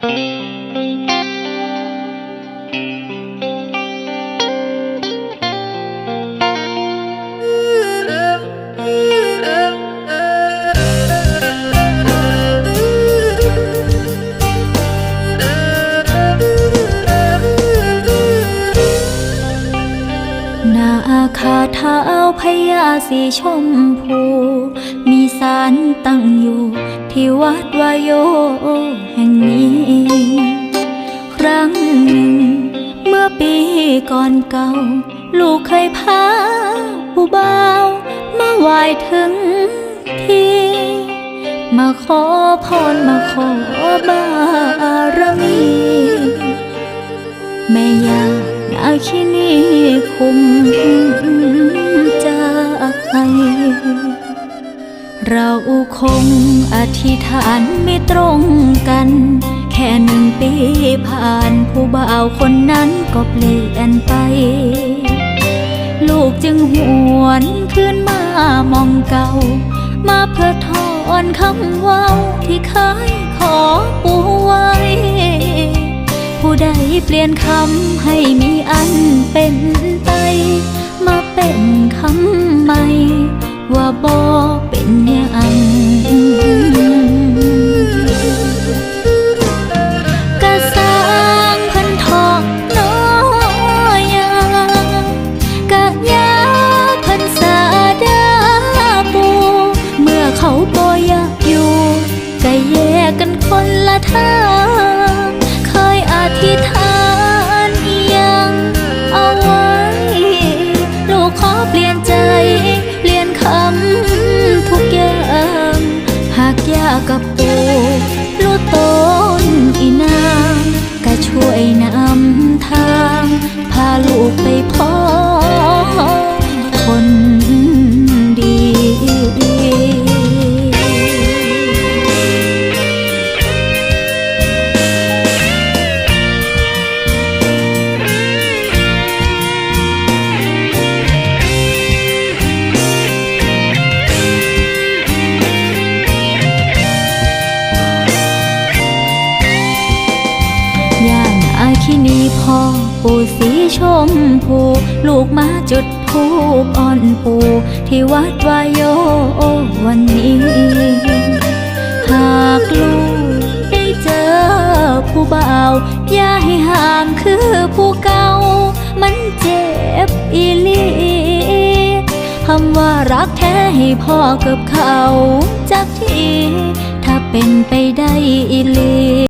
ห เท้าพญาสีชมพู มีสารตั้งอยู่ ที่วัดวายโยแห่งนี้ ครั้งหนึ่ง เมื่อปีก่อนเก่า ลูกเคยพาผู้บ่าวมาไหว้ถึงที่ มาขอพรมาขอบารมี แม่ยานาคินี เราคง อธิษฐานไม่ตรงกัน แค่หนึ่งปีผ่านผู้บ่าวคนนั้นก็เปลี่ยนไป ลูกจึงหวนขึ้นมามองเก่า มาเพื่อทอนคำว่าที่เคยขอปูไว้ ผู้ใดเปลี่ยนคำให้มีอันเป็นไป มาเป็นคำใหม่ว่าบ่เป็ ทางเคยอธิษฐานยังเอาไว้ ลูกขอเปลี่ยนใจ เปลี่ยนคำทุกอย่าง หากยากกับปูลูกตนอีนา อาคินีพ่อปู่สีชมพู ลูกมาจุดทูปอ่อนปู่ ที่วัดวายโยวันนี้ หากลูกได้เจอผู้บ่าวอย่าให้ห่างคือผู้เก่า มันเจ็บอีลีคำว่ารักแท้ให้พ่อกับเขาจากทีถ้าเป็นไปได้อีลี